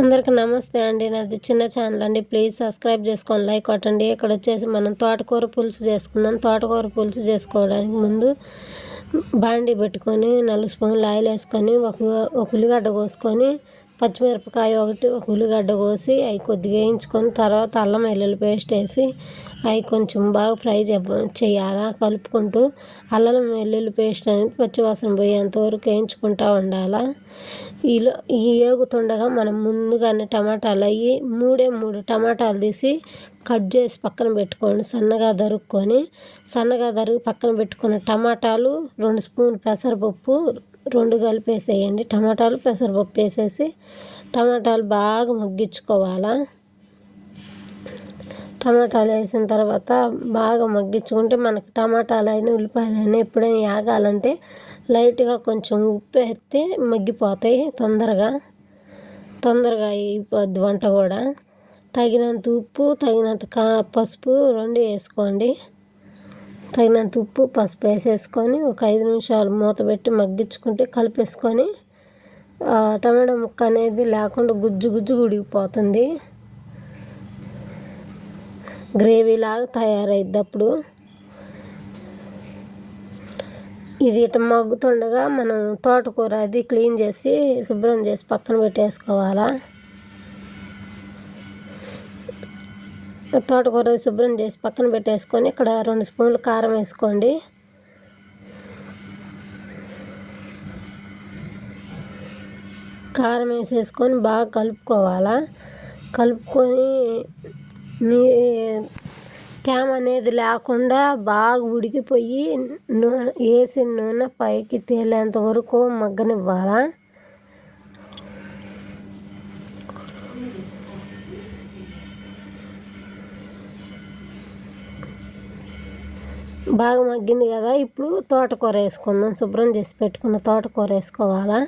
అందరికీ నమస్తే అండి. నాది చిన్న ఛానల్ అండి. ప్లీజ్ సబ్స్క్రైబ్ చేసుకొని లైక్ కొట్టండి. ఇక్కడ వచ్చేసి మనం తోటకూర పులుసు చేసుకుందాం. తోటకూర పులుసు చేసుకోవడానికి ముందు బాండి పెట్టుకొని నాలుగు స్పూన్లు ఆయిల్ వేసుకొని ఒక ఒక ఉల్లిగడ్డ కోసుకొని పచ్చిమిరపకాయ ఒకటి ఒక ఉల్లిగడ్డ కోసి అవి కొద్దిగా వేయించుకొని తర్వాత అల్లం వెల్లుల్లి పేస్ట్ వేసి అవి కొంచెం బాగా ఫ్రై చేయాలా? కలుపుకుంటూ అల్లం వెల్లుల్లి పేస్ట్ అనేది పచ్చివాసన పోయేంత వరకు వేయించుకుంటూ ఉండాలా? ఈలో ఈ ఏగుతుండగా మనం ముందుగానే టమాటాలు అయ్యి మూడే మూడు టమాటాలు తీసి కట్ చేసి పక్కన పెట్టుకోండి సన్నగా దరుక్కొని. సన్నగా దరుగు పక్కన పెట్టుకున్న టమాటాలు రెండు స్పూన్ పెసరపప్పు రెండు కలిపేసేయండి. టమాటాలు పెసరపప్పు వేసేసి టమాటాలు బాగా మగ్గించుకోవాలా? టమాటాలు వేసిన తర్వాత బాగా మగ్గించుకుంటే మనకి టమాటాలు అయినా ఉల్లిపాయలు అయినా ఎప్పుడైనా యాగాలంటే లైట్గా కొంచెం ఉప్పు వేస్తే మగ్గిపోతాయి తొందరగా. తొందరగా అయిపోద్ది వంట కూడా. తగినంత ఉప్పు తగినంత కా పసుపు రెండు వేసుకోండి. తగినంత ఉప్పు పసుపు వేసేసుకొని ఒక ఐదు నిమిషాలు మూత పెట్టి మగ్గించుకుంటే కలిపేసుకొని టమాటా ముక్క అనేది లేకుండా గుజ్జు గుజ్జు ఉడికిపోతుంది. గ్రేవీ లాగా తయారైద్ది అప్పుడు. ఇది ఇట మగ్గుతుండగా మనం తోటకూర అది క్లీన్ చేసి శుభ్రం చేసి పక్కన పెట్టేసుకోవాలా. తోటకూర శుభ్రం చేసి పక్కన పెట్టేసుకొని ఇక్కడ రెండు స్పూన్లు కారం వేసుకోండి. కారం వేసేసుకొని బాగా కలుపుకోవాలా? కలుపుకొని నీ తేమ అనేది లేకుండా బాగా ఉడికిపోయి నూనె వేసిన నూనె పైకి తేలేంత వరకు మగ్గనివ్వాలా? బాగా మగ్గింది కదా ఇప్పుడు తోటకూర వేసుకుందాం. శుభ్రం చేసి పెట్టుకున్న తోటకూర వేసుకోవాలా?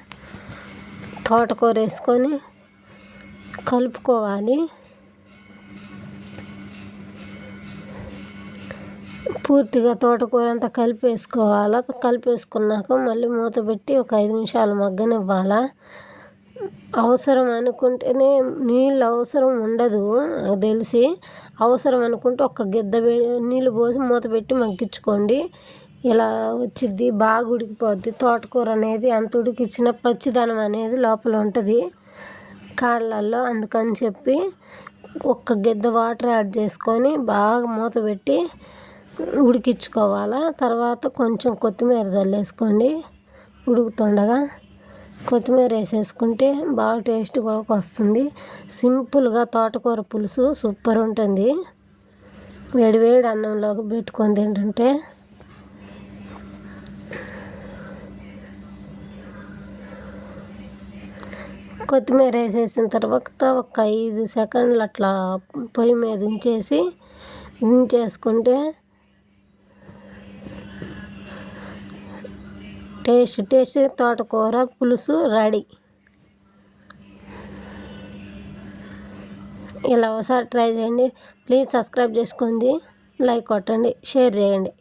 తోటకూర వేసుకొని కలుపుకోవాలి. పూర్తిగా తోటకూర అంతా కలిపేసుకోవాలా. కలిపేసుకున్నాక మళ్ళీ మూత పెట్టి ఒక ఐదు నిమిషాలు మగ్గనివ్వాలా. అవసరం అనుకుంటేనే నీళ్ళు అవసరం ఉండదు నాకు తెలిసి. అవసరం అనుకుంటే ఒక గిద్ద నీళ్ళు పోసి మూత పెట్టి మగ్గించుకోండి. ఇలా వచ్చిద్ది? బాగా ఉడికిపోద్ది. తోటకూర అనేది అంత ఉడికిచ్చిన పచ్చిదనం అనేది లోపల ఉంటుంది కాళ్ళల్లో. అందుకని చెప్పి ఒక్క గిద్ద వాటర్ యాడ్ చేసుకొని బాగా మూత పెట్టి ఉడికించుకోవాలా. తర్వాత కొంచెం కొత్తిమీర చల్లేసుకోండి ఉడుకుతుండగా కొత్తిమీర వేసేసుకుంటే బాగా టేస్ట్ కూడా వస్తుంది. సింపుల్గా తోటకూర పులుసు సూపర్ ఉంటుంది. వేడి వేడి అన్నంలోకి పెట్టుకొని తింటుంటే కొత్తిమీర వేసేసిన తర్వాత ఒక ఐదు సెకండ్లు అట్లా పొయ్యి మీద ఉంచేసి ఉంచేసుకుంటే టేస్ట్ టేస్ట్ తోటకూర పులుసు రెడీ. ఇలా ఒకసారి ట్రై చేయండి. ప్లీజ్ సబ్స్క్రైబ్ చేసుకోండి. లైక్ కొట్టండి. షేర్ చేయండి.